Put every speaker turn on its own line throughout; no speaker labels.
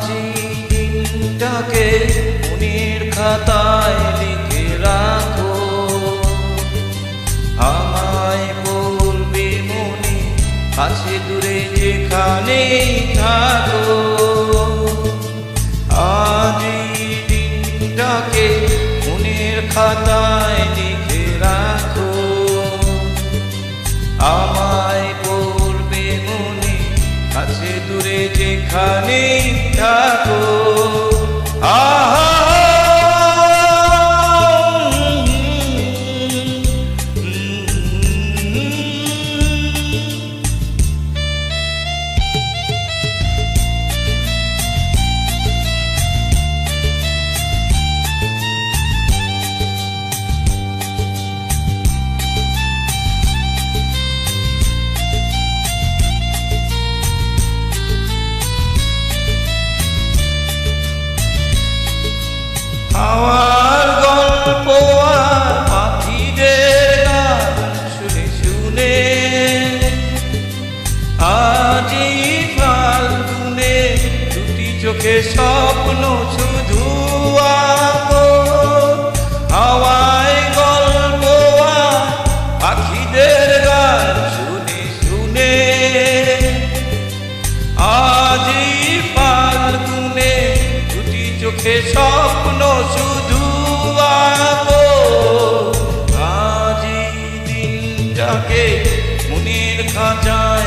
আজি দিনটাকে মনের খাতায় লিখে রাখো। আমায় বলবে মনে আছে দূরে যেখানে থাকো। আজি দিনটাকে মনের খাতায় লিখে রাখো। আমার দূরে দুটি চোখে স্বপ্ন শুধু হাওয়ায় গল্প গান শুনে চোখে স্বপ্ন শুধু আঁকো আজি দিনটাকে মনের খাঁচায়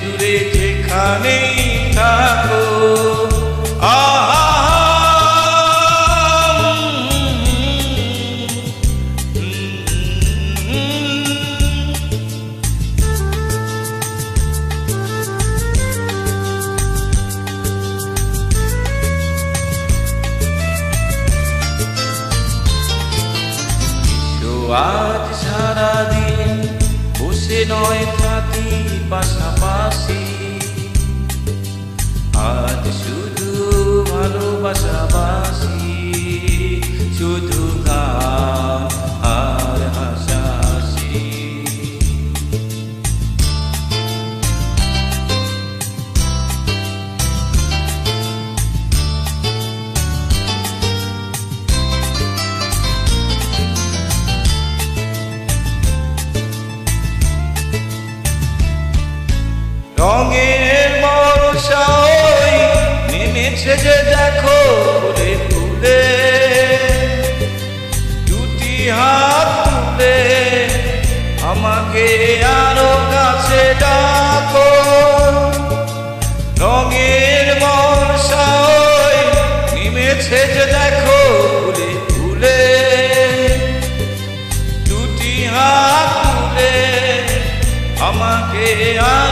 দূরে যেখানেই থাকো। আজ সারাদিন বসে নয় থাকি পাশাপাশি। আজ শুধু ভালোবাসাবাসি রঙের ওই নেমেছে যে দেখো ফুলে ফুলে। দুটি হাত তুলে আমাকে আরও কাছে ডাকো। রঙের ওই নেমেছে যে দেখো ফুলে ফুলে। দুটি হাত তুলে আমাকে আরও